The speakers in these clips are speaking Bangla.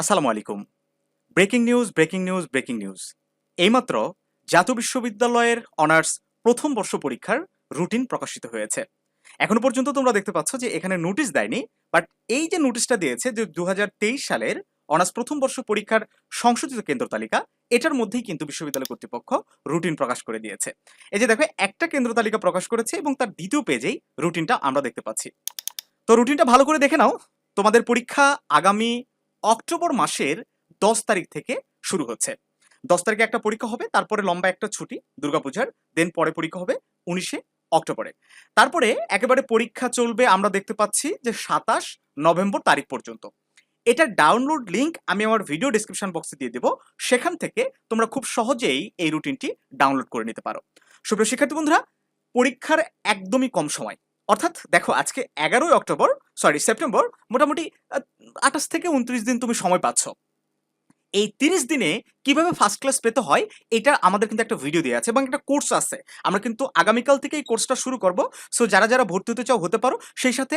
আসসালামু আলাইকুম। Breaking news breaking news breaking news. এইমাত্র জাতীয় বিশ্ববিদ্যালয়ের অনার্স প্রথম বর্ষ পরীক্ষার রুটিন প্রকাশিত হয়েছে। এখনও পর্যন্ত তোমরা দেখতে পাচ্ছ যে এখানে নোটিশ দেয়নি, বাট এই যে নোটিশটা দিয়েছে যে দু হাজার তেইশ সালের অনার্স প্রথম বর্ষ পরীক্ষার সংশোধিত কেন্দ্র তালিকা, এটার মধ্যেই কিন্তু বিশ্ববিদ্যালয় কর্তৃপক্ষ রুটিন প্রকাশ করে দিয়েছে। এই যে দেখো, একটা কেন্দ্র তালিকা প্রকাশ করেছে এবং তার দ্বিতীয় পেজেই রুটিনটা আমরা দেখতে পাচ্ছি। তো রুটিনটা ভালো করে দেখে নাও। তোমাদের পরীক্ষা আগামী অক্টোবর মাসের দশ তারিখ থেকে শুরু হচ্ছে। দশ তারিখে একটা পরীক্ষা হবে, তারপরে লম্বা একটা ছুটি, দুর্গাপূজার দেন পরে পরীক্ষা হবে উনিশে অক্টোবরে। তারপরে একেবারে পরীক্ষা চলবে, আমরা দেখতে পাচ্ছি যে সাতাশ নভেম্বর তারিখ পর্যন্ত। এটা ডাউনলোড লিংক আমি আমার ভিডিও ডিসক্রিপশন বক্সে দিয়ে দেবো। সেখান থেকে তোমরা খুব সহজেই এই রুটিনটি ডাউনলোড করে নিতে পারো। সুপ্রিয় শিক্ষার্থী বন্ধুরা, পরীক্ষার একদমই কম সময়। অর্থাৎ দেখো আজকে এগারোই অক্টোবর সরি সেপ্টেম্বর মোটামুটি আঠাশ থেকে উনত্রিশ দিন তুমি সময় পাচ্ছ। এই তিরিশ দিনে কীভাবে ফার্স্ট ক্লাস পেতে হয়, এটা আমাদের কিন্তু একটা ভিডিও দেওয়া আছে এবং একটা কোর্স আছে। আমরা কিন্তু আগামীকাল থেকে এই কোর্সটা শুরু করব। সো যারা যারা ভর্তি হতে চাও হতে পারো, সেই সাথে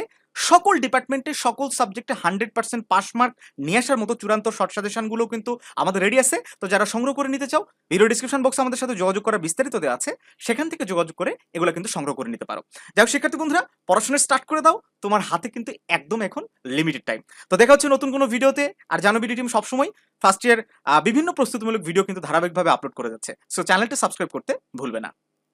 সকল ডিপার্টমেন্টে সকল সাবজেক্টে হান্ড্রেড পার্সেন্ট পাস মার্ক নিয়ে আসার মতো চূড়ান্ত শর্ট সাজেশনগুলো কিন্তু আমাদের রেডি আছে। তো যারা সংগ্রহ করে নিতে চাও ভিডিও ডিসক্রিপশন বক্সে আমাদের সাথে যোগাযোগ করার বিস্তারিত দেওয়া আছে। সেখান থেকে যোগাযোগ করে এগুলো কিন্তু সংগ্রহ করে নিতে পারো। যাই হোক, শিক্ষার্থী বন্ধুরা, পড়াশোনা স্টার্ট করে দাও। তোমার হাতে কিন্তু একদম এখন লিমিটেড টাইম তো দেখা হচ্ছে নতুন কোনো ভিডিওতে। আর জানো ভিডিও টিম সবসময় ফার্স্ট ইয়ার বিভিন্ন প্রস্তুতিমূলক ভিডিও কিন্তু ধারাবাহিকভাবে আপলোড করে যাচ্ছে। সো চ্যানেলটা সাবস্ক্রাইব করতে ভুলবে না।